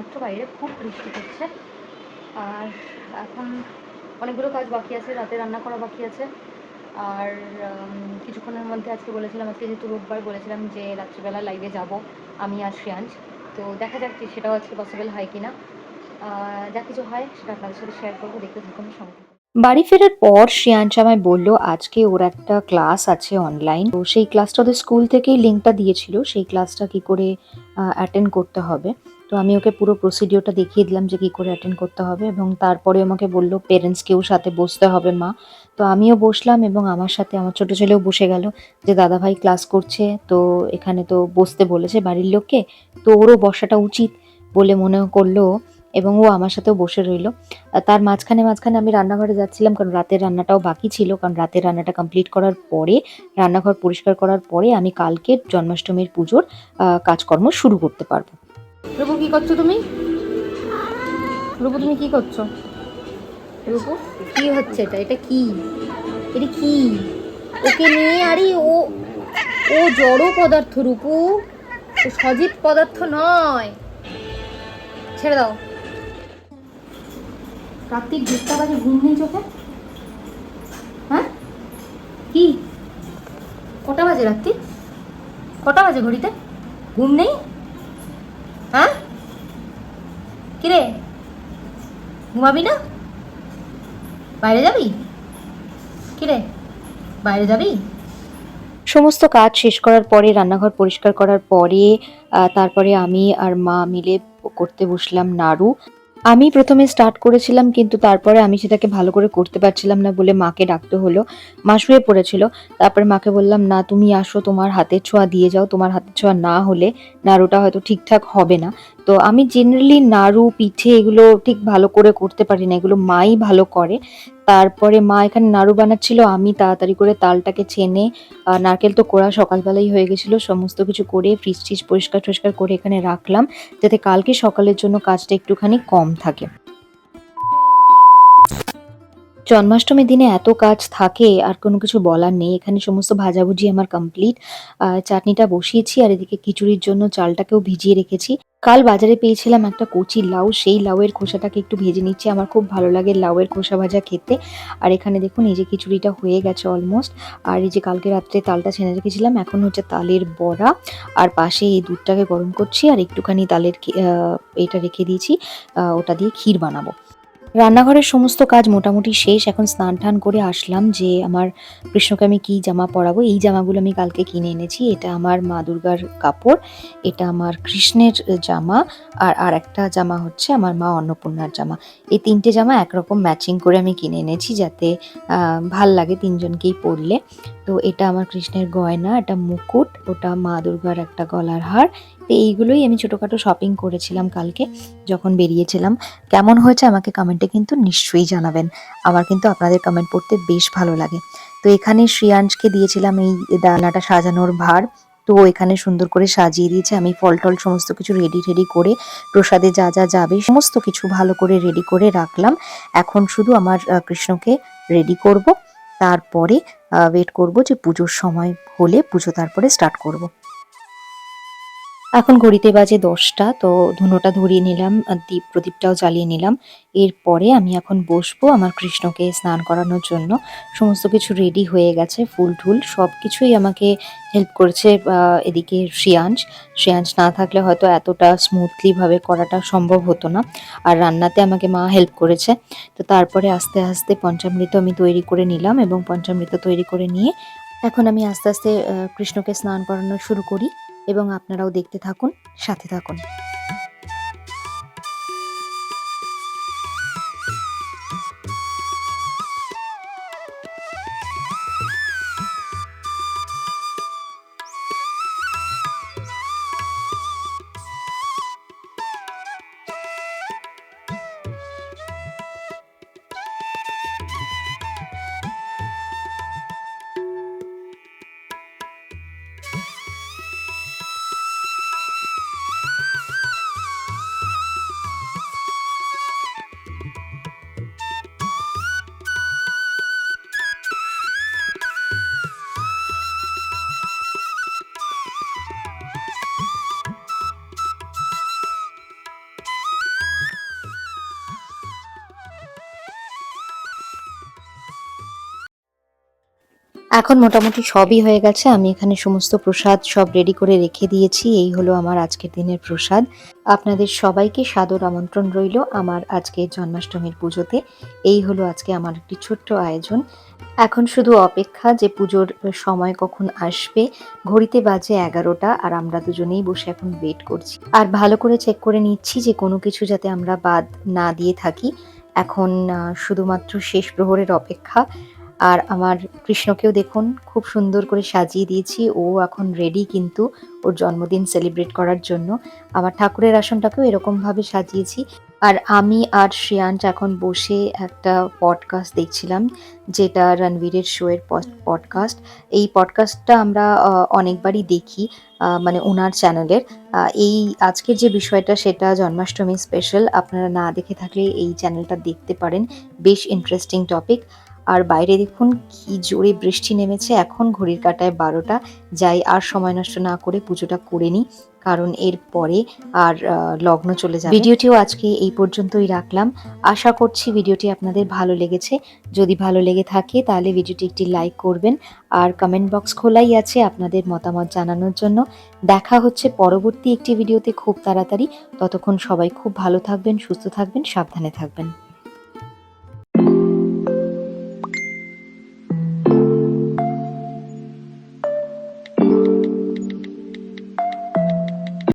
মাত্র বাইরে খুব বৃষ্টি পড়ছে আর এখন অনেকগুলো কাজ বাকি আছে, রাতে রান্না করা বাকি আছে। আর কিছুক্ষণের মধ্যে আজকে বলেছিলাম, আজকে যেহেতু রোববার বলেছিলাম যে রাত্রিবেলা লাইভে যাব আমি আর শ্রেয়াংশ তো দেখা যাক যে সেটাও আজকে পসিবল হয় কি না যা কিছু হয় সেটা আপনাদের সাথে শেয়ার করব, দেখতে থাকুন সঙ্গে। বাড়ি ফেরার পর শ্রেয়াংশ আমায় বলল, আজকে ওর একটা ক্লাস আছে অনলাইন তো সেই ক্লাসটা ওদের স্কুল থেকেই লিঙ্কটা দিয়েছিল, সেই ক্লাসটা কি করে অ্যাটেন্ড করতে হবে। তো আমি ওকে পুরো প্রসিডিওরটা দেখিয়ে দিলাম যে কি করে অ্যাটেন্ড করতে হবে এবং তারপরে আমাকে বলল পেরেন্টসকেও সাথে বসতে হবে মা। তো আমিও বসলাম এবং আমার সাথে আমার ছোট ছেলেও বসে গেল যে, দাদা ভাই ক্লাস করছে, তো এখানে তো বসতে বলেছে বাড়ির লোককে, তো ওরও বসাটা উচিত, বলে মনে করল এবং ও আমার সাথেও বসে রইল। তার মাঝখানে মাঝখানে আমি রান্নাঘরে যাচ্ছিলাম কারণ রাতের রান্নাটাও বাকি ছিল, কারণ রাতের রান্নাটা কমপ্লিট করার পরে, রান্নাঘর পরিষ্কার করার পরে আমি কালকে জন্মাষ্টমীর পুজোর কাজকর্ম শুরু করতে পারব। রূপু, কি করছ তুমি? রূপু, তুমি কি করছ? রূপু, কি হচ্ছে এটা? এটা কি? এটা কি? ওকে নিয়ে, আরে ও ও জড় পদার্থ রূপু। ও সজীব পদার্থ নয়। ছেড়ে দাও। কার্তিক দেড়টা বাজে ঘুম নেই চোখে? হ্যাঁ? কি? কটা বাজে রাত্রি? কটা বাজে ঘড়িতে? ঘুম নেই হ্যাঁ কিরে? ঘুমাবি না? বাইরে যাবি? কিরে? বাইরে যাবি? সমস্ত কাজ শেষ করার পরে, রান্নাঘর পরিষ্কার করার পরে তারপরে আমি আর মা মিলে করতে বসলাম নাড়ু। আমি প্রথমে স্টার্ট করেছিলাম, কিন্তু তারপরে আমি সেটাকে ভালো করে করতে পারছিলাম না বলে মাকে ডাকতে হলো। মা শুয়ে পড়েছিল। তারপরে মাকে বললাম, না, তুমি আসো, তোমার হাতের ছোঁয়া দিয়ে যাও। তোমার হাতের ছোঁয়া না হলে নাড়ুটা হয়তো ঠিকঠাক হবে না। তো আমি জেনারেলি নাড়ু, পিঠে এগুলো ঠিক ভালো করে করতে পারি না, এগুলো মাই ভালো করে। তারপরে মা এখানে নাড়ু বানাচ্ছিল, আমি তাড়াতাড়ি করে তালটাকে ছেনে নারকেল তো কোড়া সকালবেলাই হয়ে গেছিল, সমস্ত কিছু করে ফ্রিজ টিজ পরিষ্কার টরিষ্কার করে এখানে রাখলাম, যাতে কালকে সকালের জন্য কাজটা একটুখানি কম থাকে। জন্মাষ্টমীর দিনে এত কাজ থাকে, আর কোনো কিছু বলার নেই। এখানে সমস্ত ভাজাভুজি আমার কমপ্লিট চাটনিটা বসিয়েছি, আর এদিকে খিচুড়ির জন্য চালটাকেও ভিজিয়ে রেখেছি। কাল বাজারে পেয়েছিলাম একটা কচি লাউ, সেই লাউয়ের খোসাটাকে একটু ভেজে নিচ্ছি। আমার খুব ভালো লাগে লাউয়ের খোসা ভাজা খেতে। আর এখানে দেখুন, এই যে খিচুড়িটা হয়ে গেছে অলমোস্ট আর এই যে কালকে রাত্রে তালটা ছেনে রেখেছিলাম, এখন হচ্ছে তালের বড়া। আর পাশে এই দুধটাকে গরম করছি, আর একটুখানি তালের এটা রেখে দিয়েছি ওটা দিয়ে ক্ষীর বানাবো। রান্নাঘরের সমস্ত কাজ মোটামুটি শেষ। এখন স্নান টান করে আসলাম যে আমার কৃষ্ণকে আমি কী জামা পরাবো? এই জামাগুলো আমি কালকে কিনে এনেছি। এটা আমার মা দুর্গার কাপড়, এটা আমার কৃষ্ণের জামা, আর আর একটা জামা হচ্ছে আমার মা অন্নপূর্ণার জামা। এই তিনটে জামা একরকম ম্যাচিং করে আমি কিনে এনেছি যাতে ভালো লাগে তিনজনকেই পরলে। তো এটা আমার কৃষ্ণের গয়না, এটা মুকুট, ওটা মা দুর্গার একটা গলার হার। তো এইগুলোই আমি ছোটোখাটো শপিং করেছিলাম কালকে, যখন বেরিয়েছিলাম। কেমন হয়েছে আমাকে কমেন্টে কিন্তু নিশ্চয়ই জানাবেন। আমার কিন্তু আপনাদের কমেন্ট পড়তে বেশ ভালো লাগে। তো এখানে শ্রিয়াংশকে দিয়েছিলাম এই দানাটা সাজানোর ভার। তো এখানে সুন্দর করে সাজিয়ে দিয়েছে। আমি ফল টল সমস্ত কিছু রেডি রেডি করে প্রসাদে যা যা যাবে, সমস্ত কিছু ভালো করে রেডি করে রাখলাম। এখন শুধু আমার কৃষ্ণকে রেডি করব। তারপরে ওয়েট করব যে পুজোর সময় হলে পুজো তারপরে স্টার্ট করব। এখন ঘড়িতে বাজে দশটা, তো ধুনোটা ধরিয়ে নিলাম দীপ প্রদীপটাও জ্বালিয়ে নিলাম। এরপরে আমি এখন বসবো আমার কৃষ্ণকে স্নান করানোর জন্য। সমস্ত কিছু রেডি হয়ে গেছে, ফুল টুল সব কিছুই আমাকে হেল্প করেছে এদিকে শ্রেয়াংশ শ্রেয়াংশ না থাকলে হয়তো এতটা স্মুথলিভাবে করাটা সম্ভব হতো না, আর রান্নাতে আমাকে মা হেল্প করেছে। তো তারপরে আস্তে আস্তে পঞ্চামৃত আমি তৈরি করে নিলাম এবং পঞ্চামৃত তৈরি করে নিয়ে এখন আমি আস্তে আস্তে কৃষ্ণকে স্নান করানো শুরু করি। এবং আপনারাও দেখতে থাকুন সাথে থাকুন। এখন মোটামুটি সবই হয়ে গেছে। আমি এখানে সমস্ত প্রসাদ সব রেডি করে রেখে দিয়েছি। এই হলো আমার আজকের দিনের প্রসাদ। আপনাদের সবাইকে সাদর আমন্ত্রণ রইল আমার আজকে জন্মাষ্টমীর পুজোতে। এই হলো আজকে আমার একটি ছোট্ট আয়োজন। এখন শুধু অপেক্ষা যে পুজোর সময় কখন আসবে। ঘড়িতে বাজে এগারোটা আর আমরা দুজনেই বসে এখন ওয়েট করছি। আর ভালো করে চেক করে নিচ্ছি যে কোনো কিছু যাতে আমরা বাদ না দিয়ে থাকি। এখন শুধুমাত্র শেষ প্রহরের অপেক্ষা। আর আমার কৃষ্ণকেও দেখুন, খুব সুন্দর করে সাজিয়ে দিয়েছি। ও এখন রেডি কিন্তু ওর জন্মদিন সেলিব্রেট করার জন্য। আমার ঠাকুরের আসনটাকেও এরকমভাবে সাজিয়েছি। আর আমি আর শ্রেয়াঞ্চ এখন বসে একটা পডকাস্ট দেখছিলাম, যেটা রণবীরের শোয়ের পডকাস্ট এই পডকাস্টটা আমরা অনেকবারই দেখি মানে ওনার চ্যানেলের এই আজকের যে বিষয়টা, সেটা জন্মাষ্টমী স্পেশাল আপনারা না দেখে থাকলে এই চ্যানেলটা দেখতে পারেন। বেশ ইন্টারেস্টিং টপিক আর বাইরে দেখুন কি জোরে বৃষ্টি নেমেছে। এখন ঘড়ির কাটায় বারোটা। যাই, আর সময় নষ্ট না করে পুজোটা করে নিই, কারণ এর পরে আর লগ্ন চলে যাবে। ভিডিওটিও আজকে এই পর্যন্তই রাখলাম। আশা করছি ভিডিওটি আপনাদের ভালো লেগেছে। যদি ভালো লেগে থাকে, তাহলে ভিডিওটি একটি লাইক করবেন। আর কমেন্ট বক্স খোলাই আছে আপনাদের মতামত জানানোর জন্য। দেখা হচ্ছে পরবর্তী একটি ভিডিওতে খুব তাড়াতাড়ি। ততক্ষণ সবাই খুব ভালো থাকবেন, সুস্থ থাকবেন, সাবধানে থাকবেন।